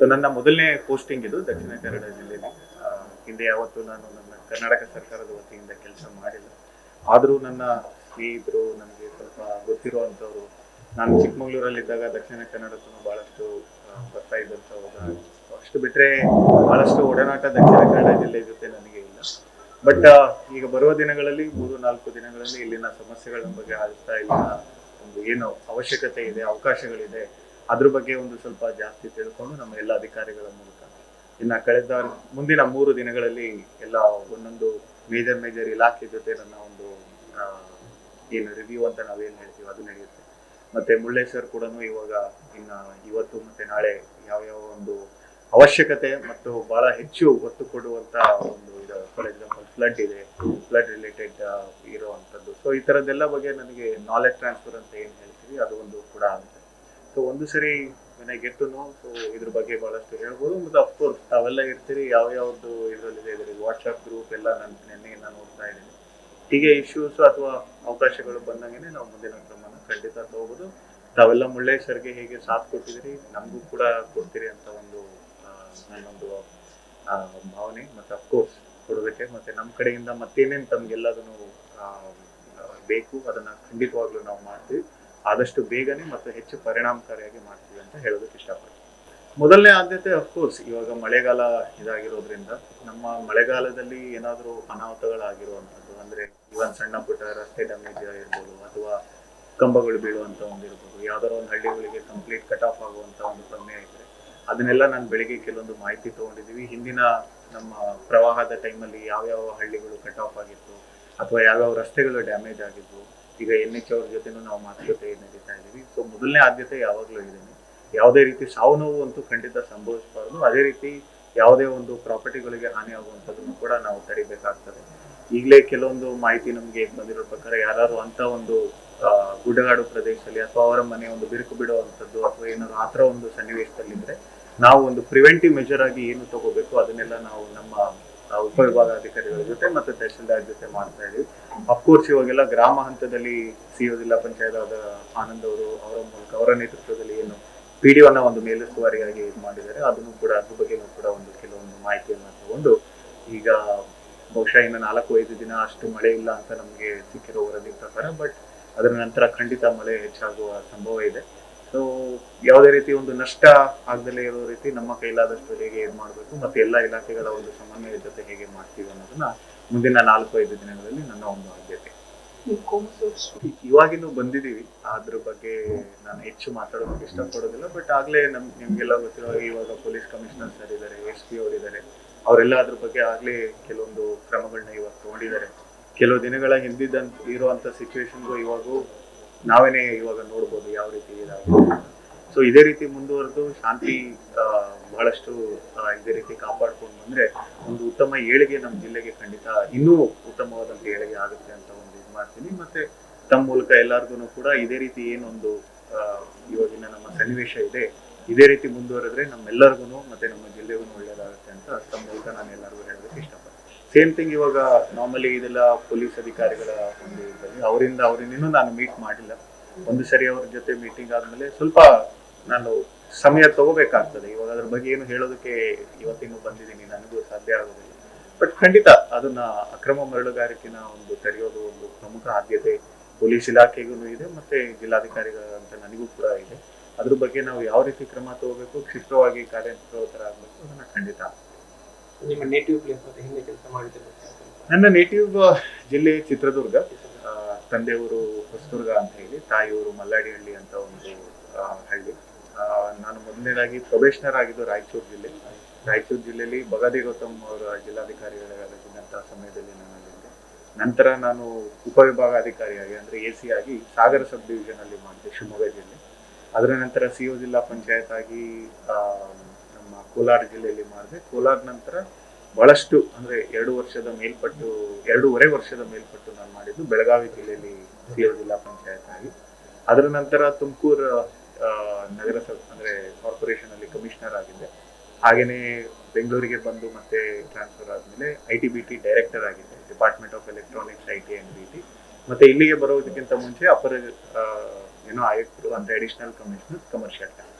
So ನನ್ನ ಮೊದಲನೇ posting ಇದು ದಕ್ಷಿಣ ಕನ್ನಡ ಜಿಲ್ಲೆಯಲ್ಲಿ. ಹಿಂದೆ ಯಾವತ್ತೂ ನಾನು ನನ್ನ ಕರ್ನಾಟಕ ಸರ್ಕಾರದ ವತಿಯಿಂದ ಕೆಲಸ ಮಾಡಿಲ್ಲ. ಆದರೂ ನನ್ನ ಸ್ನೇಹಿತರು, ನನಗೆ ಸ್ವಲ್ಪ ಗೊತ್ತಿರುವಂಥವ್ರು, ನಾನು ಚಿಕ್ಕಮಗಳೂರಲ್ಲಿದ್ದಾಗ ದಕ್ಷಿಣ ಕನ್ನಡಕ್ಕೂ ಭಾಳಷ್ಟು ಬರ್ತಾ ಇದ್ದಂಥವಾಗ ಅಷ್ಟು ಬಿಟ್ಟರೆ ಭಾಳಷ್ಟು ಒಡನಾಟ ದಕ್ಷಿಣ ಕನ್ನಡ ಜಿಲ್ಲೆ ಜೊತೆ ನನಗೆ ಇಲ್ಲ. ಬಟ್ ಈಗ ಬರುವ ದಿನಗಳಲ್ಲಿ, ಮೂರು, ನಾಲ್ಕು ದಿನಗಳಲ್ಲಿ ಇಲ್ಲಿನ ಸಮಸ್ಯೆಗಳ ಬಗ್ಗೆ ಆಲಿಸ್ತಾ ಇಲ್ಲ ಒಂದು ಏನು ಅವಶ್ಯಕತೆ ಇದೆ, ಅವಕಾಶಗಳಿದೆ ಅದ್ರ ಬಗ್ಗೆ ಒಂದು ಸ್ವಲ್ಪ ಜಾಸ್ತಿ ತಿಳ್ಕೊಂಡು ನಮ್ಮ ಎಲ್ಲ ಅಧಿಕಾರಿಗಳ ಮೂಲಕ. ಇನ್ನ ಕಳೆದ ಮುಂದಿನ ಮೂರು ದಿನಗಳಲ್ಲಿ ಎಲ್ಲ ಒಂದೊಂದು ಮೇಜರ್ ಮೇಜರ್ ಇಲಾಖೆ ಜೊತೆ ನನ್ನ ಒಂದು ಏನು ರಿವ್ಯೂ ಅಂತ ನಾವೇನು ಹೇಳ್ತೀವಿ ಅದು ನಡೆಯುತ್ತೆ. ಮತ್ತೆ ಮುಳ್ಳೇಶ್ವರ್ ಕೂಡ ಇವಾಗ ಇನ್ನ ಇವತ್ತು ಮತ್ತೆ ನಾಳೆ ಯಾವ ಯಾವ ಒಂದು ಅವಶ್ಯಕತೆ ಮತ್ತು ಬಹಳ ಹೆಚ್ಚು ಒತ್ತು ಕೊಡುವಂತ ಒಂದು ಇದು ಫಾರ್ ಎಕ್ಸಾಂಪಲ್ ಫ್ಲಡ್ ಇದೆ. ಫ್ಲಡ್ ರಿಲೇಟೆಡ್ ಇರುವಂತದ್ದು. ಸೊ ಈ ತರದ್ದೆಲ್ಲ ಬಗ್ಗೆ ನನಗೆ ನಾಲೆಜ್ ಟ್ರಾನ್ಸ್ಫರ್ ಅಂತ ಏನ್ ಹೇಳ್ತೀವಿ, ಅದು ಒಂದು ಕೂಡ ಸೊ ಒಂದು ಸರಿ ಮನೆ ಗೆಟ್ಟು ನೋ ಸೊ ಇದ್ರ ಬಗ್ಗೆ ಬಹಳಷ್ಟು ಹೇಳ್ಬೋದು. ಮತ್ತು ಅಫ್ಕೋರ್ಸ್ ತಾವೆಲ್ಲ ಇರ್ತೀರಿ ಯಾವ ಯಾವ್ದು ಇದರಲ್ಲಿದೆ ಇದರಲ್ಲಿ ವಾಟ್ಸಾಪ್ ಗ್ರೂಪ್ ಎಲ್ಲ ನನ್ನ ನಾನು ನೋಡ್ತಾ ಇದ್ದೀನಿ. ಹೀಗೆ ಇಶ್ಯೂಸ್ ಅಥವಾ ಅವಕಾಶಗಳು ಬಂದಂಗೆ ನಾವು ಮುಂದಿನ ಕ್ರಮನ ಖಂಡಿತ ತಗೋಬೋದು. ತಾವೆಲ್ಲ ಸರ್ಗೆ ಹೇಗೆ ಸಾಥ್ ಕೊಟ್ಟಿದ್ದೀರಿ, ನಮಗೂ ಕೂಡ ಕೊಡ್ತೀರಿ ಅಂತ ಒಂದು ನನ್ನೊಂದು ಭಾವನೆ. ಮತ್ತು ಅಫ್ಕೋರ್ಸ್ ಕೊಡೋದಕ್ಕೆ, ಮತ್ತೆ ನಮ್ಮ ಕಡೆಯಿಂದ ಮತ್ತೇನೇನು ತಮಗೆಲ್ಲದನ್ನು ಬೇಕು, ಅದನ್ನ ಖಂಡಿತವಾಗ್ಲೂ ನಾವು ಮಾಡ್ತೀವಿ. ಆದಷ್ಟು ಬೇಗನೆ ಮತ್ತು ಹೆಚ್ಚು ಪರಿಣಾಮಕಾರಿಯಾಗಿ ಮಾಡ್ತೀವಿ ಅಂತ ಹೇಳೋದಕ್ಕೆ ಇಷ್ಟಪಡ್ತೀನಿ. ಮೊದಲನೇ ಆದ್ಯತೆ ಅಫ್ಕೋರ್ಸ್ ಇವಾಗ ಮಳೆಗಾಲ ಇದಾಗಿರೋದ್ರಿಂದ ನಮ್ಮ ಮಳೆಗಾಲದಲ್ಲಿ ಏನಾದರೂ ಅನಾಹುತಗಳಾಗಿರುವಂಥದ್ದು, ಅಂದ್ರೆ ಇವನ್ ಸಣ್ಣ ಪುಟ್ಟ ರಸ್ತೆ ಡ್ಯಾಮೇಜ್ ಆಗಿರ್ಬೋದು ಅಥವಾ ಕಂಬಗಳು ಬೀಳುವಂಥ ಒಂದು ಇರ್ಬೋದು ಯಾವ್ದಾರ ಒಂದು ಹಳ್ಳಿಗಳಿಗೆ ಕಂಪ್ಲೀಟ್ ಕಟ್ ಆಫ್ ಆಗುವಂಥ ಒಂದು ಪ್ರಮೇಯ ಇದ್ರೆ ಅದನ್ನೆಲ್ಲ ನಾನು ಬೆಳಿಗ್ಗೆ ಕೆಲವೊಂದು ಮಾಹಿತಿ ತೊಗೊಂಡಿದ್ದೀವಿ. ಹಿಂದಿನ ನಮ್ಮ ಪ್ರವಾಹದ ಟೈಮಲ್ಲಿ ಯಾವ್ಯಾವ ಹಳ್ಳಿಗಳು ಕಟ್ ಆಫ್ ಆಗಿತ್ತು ಅಥವಾ ಯಾವ್ಯಾವ ರಸ್ತೆಗಳು ಡ್ಯಾಮೇಜ್ ಆಗಿದ್ವು ಈಗ ಎನ್ ಎಚ್ ಅವ್ರ ಜೊತೆನೂ ನಾವು ಮಾತುಕತೆ ನಡೀತಾ ಇದ್ದೀವಿ. ಸೊ ಮೊದಲನೇ ಆದ್ಯತೆ ಯಾವಾಗಲೂ ಇದ್ದೇನೆ ಯಾವುದೇ ರೀತಿ ಸಾವು ನೋವು ಅಂತೂ ಖಂಡಿತ ಸಂಭವಿಸಬಾರ್ದು. ಅದೇ ರೀತಿ ಯಾವುದೇ ಒಂದು ಪ್ರಾಪರ್ಟಿಗಳಿಗೆ ಹಾನಿ ಆಗುವಂಥದ್ದನ್ನು ಕೂಡ ನಾವು ತಡಿಬೇಕಾಗ್ತದೆ. ಈಗಲೇ ಕೆಲವೊಂದು ಮಾಹಿತಿ ನಮಗೆ ಬಂದಿರೋ ಪ್ರಕಾರ ಯಾರು ಅಂತ ಒಂದು ಗುಡ್ಡಗಾಡು ಪ್ರದೇಶದಲ್ಲಿ ಅಥವಾ ಅವರ ಮನೆ ಒಂದು ಬಿರುಕು ಬಿಡುವಂಥದ್ದು ಅಥವಾ ಏನಾದ್ರು ಆ ಥರ ಒಂದು ಸನ್ನಿವೇಶದಲ್ಲಿದ್ರೆ ನಾವು ಒಂದು ಪ್ರಿವೆಂಟಿವ್ ಮೆಜರ್ ಆಗಿ ಏನು ತಗೋಬೇಕು ಅದನ್ನೆಲ್ಲ ನಾವು ನಮ್ಮ ಉಪವಿಭಾಗಾಧಿಕಾರಿಗಳ ಜೊತೆ ಮತ್ತು ತಹಶೀಲ್ದಾರ್ ಜೊತೆ ಮಾಡ್ತಾ ಇದೀವಿ. ಅಫ್ಕೋರ್ಸ್ ಇವಾಗೆಲ್ಲ ಗ್ರಾಮ ಹಂತದಲ್ಲಿ ಸಿಒ ಜಿಲ್ಲಾ ಪಂಚಾಯತ್ ಆದ ಆನಂದ್ ಅವರು ಅವರ ಮೂಲಕ ಅವರ ನೇತೃತ್ವದಲ್ಲಿ ಏನು ಪಿ ಡಿ ಒಂದು ಮೇಲುಸ್ತುವಾರಿಯಾಗಿ ಇದು ಮಾಡಿದ್ದಾರೆ. ಅದನ್ನು ಕೂಡ ಅದ್ರ ಬಗ್ಗೆನೂ ಕೂಡ ಒಂದು ಕೆಲವೊಂದು ಮಾಹಿತಿಯನ್ನು ತಗೊಂಡು ಈಗ ಬಹುಶಃ ಇನ್ನು ನಾಲ್ಕು, ಐದು ದಿನ ಅಷ್ಟು ಮಳೆ ಇಲ್ಲ ಅಂತ ನಮಗೆ ಸಿಕ್ಕಿರೋ ವರದಿ ಪ್ರಕಾರ ಬಟ್ ಅದರ ನಂತರ ಖಂಡಿತ ಮಳೆ ಹೆಚ್ಚಾಗುವ ಸಂಭವ ಇದೆ. ಸೊ ಯಾವುದೇ ರೀತಿ ಒಂದು ನಷ್ಟ ಆಗದಲ್ಲೇ ಇರೋ ರೀತಿ ನಮ್ಮ ಕೈಲಾದಷ್ಟು ಹೇಗೆ ಇದು ಮಾಡಬೇಕು ಮತ್ತೆ ಎಲ್ಲ ಇಲಾಖೆಗಳ ಒಂದು ಸಮನ್ವಯ ಜೊತೆ ಹೇಗೆ ಮಾಡ್ತೀವಿ ಅನ್ನೋದನ್ನ ಮುಂದಿನ ನಾಲ್ಕು ಐದು ದಿನಗಳಲ್ಲಿ ನನ್ನ ಒಂದು ಆದ್ಯತೆ. ಇವಾಗಿನೂ ಬಂದಿದೀವಿ ಅದ್ರ ಬಗ್ಗೆ ನಾನು ಹೆಚ್ಚು ಮಾತಾಡೋದಕ್ಕೆ ಇಷ್ಟಪಡೋದಿಲ್ಲ. ಬಟ್ ಆಗ್ಲೇ ನಮ್ ನಿಮ್ಗೆಲ್ಲ ಗೊತ್ತಿರೋ ಇವಾಗ ಪೊಲೀಸ್ ಕಮಿಷನರ್ ಸರ್ ಇದ್ದಾರೆ ಎಸ್ ಪಿ ಅವರಿದ್ದಾರೆ. ಅವರೆಲ್ಲ ಅದ್ರ ಬಗ್ಗೆ ಆಗ್ಲೇ ಕೆಲವೊಂದು ಕ್ರಮಗಳನ್ನ ಇವಾಗ ತಗೊಂಡಿದ್ದಾರೆ. ಕೆಲವು ದಿನಗಳ ಹಿಂದಿದ್ದಂತ ಇರುವಂತ ಸಿಚುವೇಶನ್ಗೂ ಇವಾಗೂ ನಾವೇನೆ ಇವಾಗ ನೋಡ್ಬೋದು ಯಾವ ರೀತಿ ಇದಾಗುತ್ತೆ ಸೊ ಇದೇ ರೀತಿ ಮುಂದುವರೆದು ಶಾಂತಿ ಬಹಳಷ್ಟು ಇದೇ ರೀತಿ ಕಾಪಾಡ್ಕೊಂಡು ಬಂದ್ರೆ ಒಂದು ಉತ್ತಮ ಏಳಿಗೆ ನಮ್ಮ ಜಿಲ್ಲೆಗೆ ಖಂಡಿತ ಇನ್ನೂ ಉತ್ತಮವಾದಂತ ಏಳಿಗೆ ಆಗುತ್ತೆ ಅಂತ ಒಂದು ಇದು ಮಾಡ್ತೀನಿ. ಮತ್ತೆ ತಮ್ಮ ಮೂಲಕ ಎಲ್ಲಾರ್ಗು ಕೂಡ ಇದೇ ರೀತಿ ಏನೊಂದು ಇವಾಗಿನ ನಮ್ಮ ಸನ್ನಿವೇಶ ಇದೆ. ಇದೇ ರೀತಿ ಮುಂದುವರೆದ್ರೆ ನಮ್ಮೆಲ್ಲರಿಗೂ ಮತ್ತೆ ನಮ್ಮ ಜಿಲ್ಲೆಗೂ ಒಳ್ಳೇದಾಗುತ್ತೆ ಅಂತ ತಮ್ಮ ಮೂಲಕ ನಾನು ಎಲ್ಲರಿಗೂ ಹೇಳೋದಕ್ಕೆ ಇಷ್ಟಪಡ್ತೀನಿ. ಸೇಮ್ ಥಿಂಗ್ ಇವಾಗ ನಾರ್ಮಲಿ ಇದೆಲ್ಲ ಪೊಲೀಸ್ ಅಧಿಕಾರಿಗಳ ಒಂದು ಅವರಿಂದ ಅವರಿಂದ ನಾನು ಮೀಟ್ ಮಾಡಿಲ್ಲ. ಒಂದು ಸರಿ ಅವ್ರ ಜೊತೆ ಮೀಟಿಂಗ್ ಆದ್ಮೇಲೆ ಸ್ವಲ್ಪ ನಾನು ಸಮಯ ತಗೋಬೇಕಾಗ್ತದೆ. ಇವಾಗ ಅದ್ರ ಬಗ್ಗೆ ಏನು ಹೇಳೋದಕ್ಕೆ ಇವತ್ತಿನ್ನು ಬಂದಿದ್ದೀನಿ. ನನಗೂ ಸಾಧ್ಯ ಆಗೋದಿಲ್ಲ. ಬಟ್ ಖಂಡಿತ ಅದನ್ನ ಅಕ್ರಮ ಮರಳುಗಾರಿಕೆನ ಒಂದು ತಡೆಯೋದು ಒಂದು ಪ್ರಮುಖ ಆದ್ಯತೆ ಪೊಲೀಸ್ ಇಲಾಖೆಗೂ ಇದೆ ಮತ್ತೆ ಜಿಲ್ಲಾಧಿಕಾರಿಗಳ ಅಂತ ನನಗೂ ಕೂಡ ಇದೆ. ಅದ್ರ ಬಗ್ಗೆ ನಾವು ಯಾವ ರೀತಿ ಕ್ರಮ ತಗೋಬೇಕು ಕ್ಷಿಪ್ರವಾಗಿ ಕಾರ್ಯಪ್ರವೃತ್ತರಾಗಬೇಕು ಅದನ್ನ ಖಂಡಿತ. ನಿಮ್ಮ ನೇಟಿವ್ ಪ್ಲೇಸ್ ಮತ್ತೆ ಹಿಂದೆ ಕೆಲಸ ಮಾಡಿದ್ರೆ ನನ್ನ ನೇಟಿವ್ ಜಿಲ್ಲೆ ಚಿತ್ರದುರ್ಗ. ತಂದೆಯವರು ಹೊಸದುರ್ಗ ಅಂತ ಹೇಳಿ, ತಾಯಿಯವರು ಮಲ್ಲಾಡಿಹಳ್ಳಿ ಅಂತ ಒಂದು ಹಳ್ಳಿ. ನಾನು ಮೊದಲನೇದಾಗಿ ಪ್ರೊಬೇಷನರ್ ಆಗಿದ್ದು ರಾಯಚೂರು ಜಿಲ್ಲೆ. ರಾಯಚೂರು ಜಿಲ್ಲೆಯಲ್ಲಿ ಬಗಾದಿ ಗೌತಮ್ ಅವರ ಜಿಲ್ಲಾಧಿಕಾರಿಗಳಾಗಿದ್ದಂಥ ಸಮಯದಲ್ಲಿ ನಾನು ಅಲ್ಲಿದ್ದೆ ನಂತರ ನಾನು ಉಪವಿಭಾಗಾಧಿಕಾರಿಯಾಗಿ, ಅಂದ್ರೆ ಎ ಸಿ ಆಗಿ ಸಾಗರ ಸಬ್ ಡಿವಿಷನ್ ಅಲ್ಲಿ ಮಾಡಿದೆ, ಶಿವಮೊಗ್ಗ ಜಿಲ್ಲೆ. ಅದರ ನಂತರ ಸಿ ಜಿಲ್ಲಾ ಪಂಚಾಯತ್ ಆಗಿ ನಮ್ಮ ಕೋಲಾರ ಜಿಲ್ಲೆಯಲ್ಲಿ ಮಾಡಿದೆ. ಕೋಲಾರ ನಂತರ ಬಹಳಷ್ಟು, ಅಂದ್ರೆ ಎರಡು ವರ್ಷದ ಮೇಲ್ಪಟ್ಟು, ಎರಡೂವರೆ ವರ್ಷದ ಮೇಲ್ಪಟ್ಟು ನಾನು ಮಾಡಿದ್ದು ಬೆಳಗಾವಿ ಜಿಲ್ಲೆಯಲ್ಲಿ ಸಿ ಒ ಜಿಲ್ಲಾ ಪಂಚಾಯತ್ ಆಗಿ ಅದರ ನಂತರ ತುಮಕೂರು ನಗರಸಭೆ ಅಂದ್ರೆ ಕಾರ್ಪೊರೇಷನ್ ಅಲ್ಲಿ ಕಮಿಷನರ್ ಆಗಿದ್ದೆ. ಹಾಗೇನೆ ಬೆಂಗಳೂರಿಗೆ ಬಂದು ಮತ್ತೆ ಟ್ರಾನ್ಸ್ಫರ್ ಆದ್ಮೇಲೆ I T B T director ಆಗಿದ್ದೆ. Department of electronics, I T and B T. ಮತ್ತೆ ಇಲ್ಲಿಗೆ ಬರೋದಕ್ಕಿಂತ ಮುಂಚೆ ಅಪರ ಏನೋ ಆಯುಕ್ತರು, ಅಂದ್ರೆ ಅಡಿಷನಲ್ ಕಮಿಷನರ್, ಕಮರ್ಷಿಯಲ್ ಟ್ಯಾಕ್ಸ್.